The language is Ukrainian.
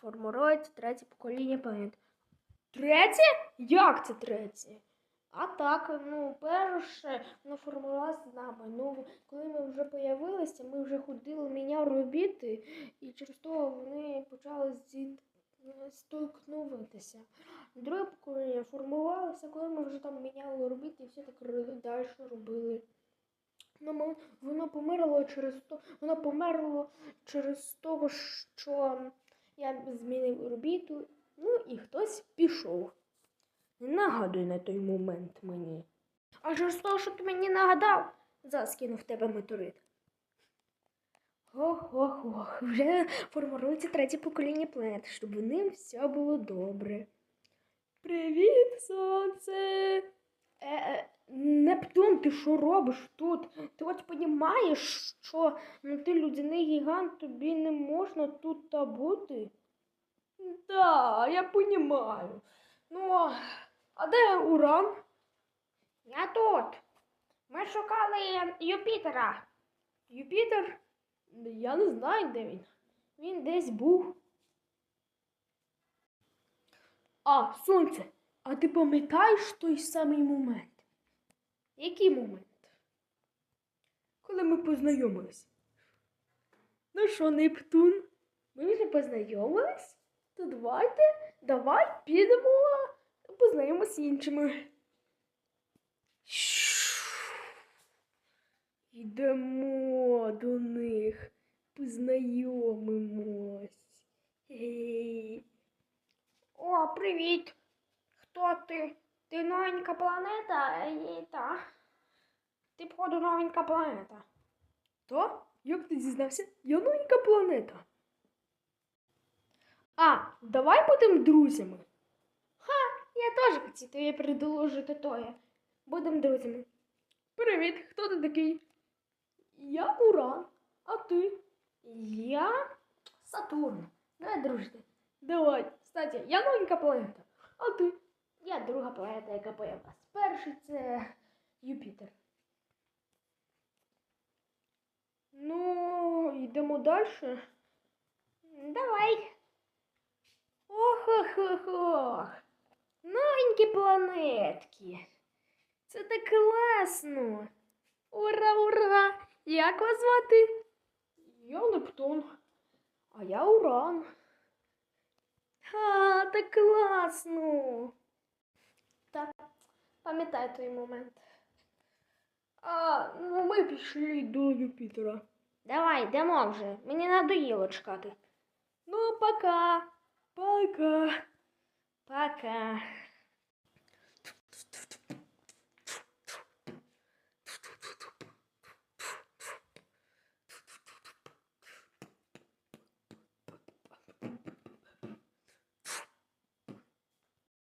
формується третє покоління планет. Третє? Як це третє? А так, ну, перше, воно формувалося з нами. Ну, коли ми вже появилися, ми вже ходили, міняли робіти, і через то вони почали зі... столкнуватися. Друге покоління формувалося, коли ми вже там міняли робіти і все так далі робили. Ну, воно померло через то, воно померло через того, що я змінив орбіту, ну і хтось пішов. Не нагадуй на той момент мені. А через того, що ти мені нагадав, заскинув тебе метеорит. Ох-ох-ох, вже формується третє покоління планет, щоб ним все було добре. Привіт, сонце! Е, е, Нептун, ти що робиш тут? Ти от розумієш, що ну, ти людяний гігант, тобі не можна тут та бути? Да, я розумію. Ну, а де Уран? Я тут. Ми шукали Юпітера. Юпітер? Я не знаю, де він. Він десь був. А, сонце, а ти пам'ятаєш той самий момент? Який момент? Коли ми познайомились. Ну що, Нептун? Ми вже познайомились? То давайте, давай підемо, познайомимося з іншими. Йдемо до них, познайомимось. Гей. О, привіт! Хто ти? Ти новенька планета? І, та. Ти, походу, новенька планета. То? Як ти дізнався? Я новенька планета. А, давай будемо друзями. Ха, я теж хотів тобі предложити тоє. Будемо друзями. Привіт, хто ти такий? Я Уран, а ти? Я Сатурн. Давай дружити. Давай. Кстати, я новенька планета. А ти? Я друга планета, яка появилась. Перший це Юпітер. Ну, йдемо далі. Давай. Ох-ох-ох-ох. Новенькі планетки. Це так класно. Ура, ура! Як вас звати? Я Нептун. А я Уран. Ха, так класно. Так, пам'ятаю той момент. А, ну ми пішли до Юпітера. Давай, йдемо вже. Мені надоїло чекати. Ну, пока. Пока. Пока.